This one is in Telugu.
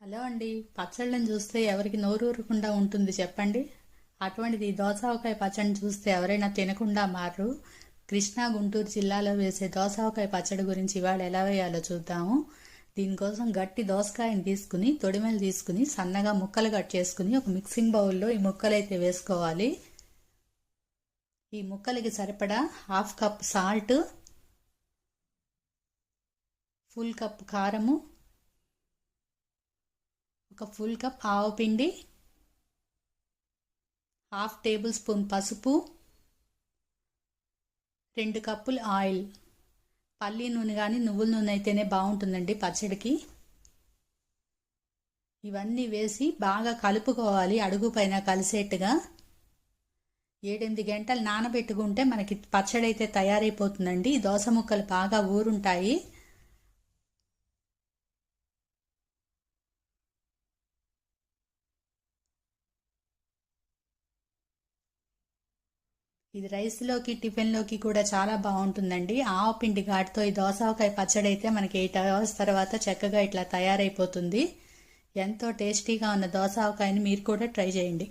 హలో అండి. పచ్చళ్ళని చూస్తే ఎవరికి నోరూరకుండా ఉంటుంది చెప్పండి. అటువంటిది దోసవకాయ పచ్చడిని చూస్తే ఎవరైనా తినకుండా మారు కృష్ణా గుంటూరు జిల్లాలో వేసే దోసవకాయ పచ్చడి గురించి ఇవాళ ఎలా వేయాలో చూద్దాము. దీనికోసం గట్టి దోసకాయని తీసుకుని తొడిమెలు తీసుకుని సన్నగా ముక్కలు కట్ చేసుకుని ఒక మిక్సింగ్ బౌల్లో ఈ ముక్కలు అయితే వేసుకోవాలి. ఈ ముక్కలకి సరిపడా half cup salt full cup కారము ఒక ఫుల్ కప్ ఆవపిండి హాఫ్ టేబుల్ స్పూన్ పసుపు రెండు కప్పులు ఆయిల్ పల్లి నూనె కానీ నువ్వుల నూనె అయితేనే బాగుంటుందండి పచ్చడికి. ఇవన్నీ వేసి బాగా కలుపుకోవాలి అడుగు పైన కలిసేట్టుగా. ఏడెనిమిది గంటలు నానబెట్టుకుంటే మనకి పచ్చడి అయితే తయారైపోతుందండి దోస ముక్కలు బాగా ఊరుంటాయి. ఇది రైస్లోకి టిఫిన్లోకి కూడా చాలా బాగుంటుందండి. ఆవు పిండి ఘాటుతో ఈ దోసకాయ పచ్చడి అయితే మనకి ఎయిట్ అవర్స్ తర్వాత చక్కగా ఇట్లా తయారైపోతుంది. ఎంతో టేస్టీగా ఉన్న దోసకాయని మీరు కూడా ట్రై చేయండి.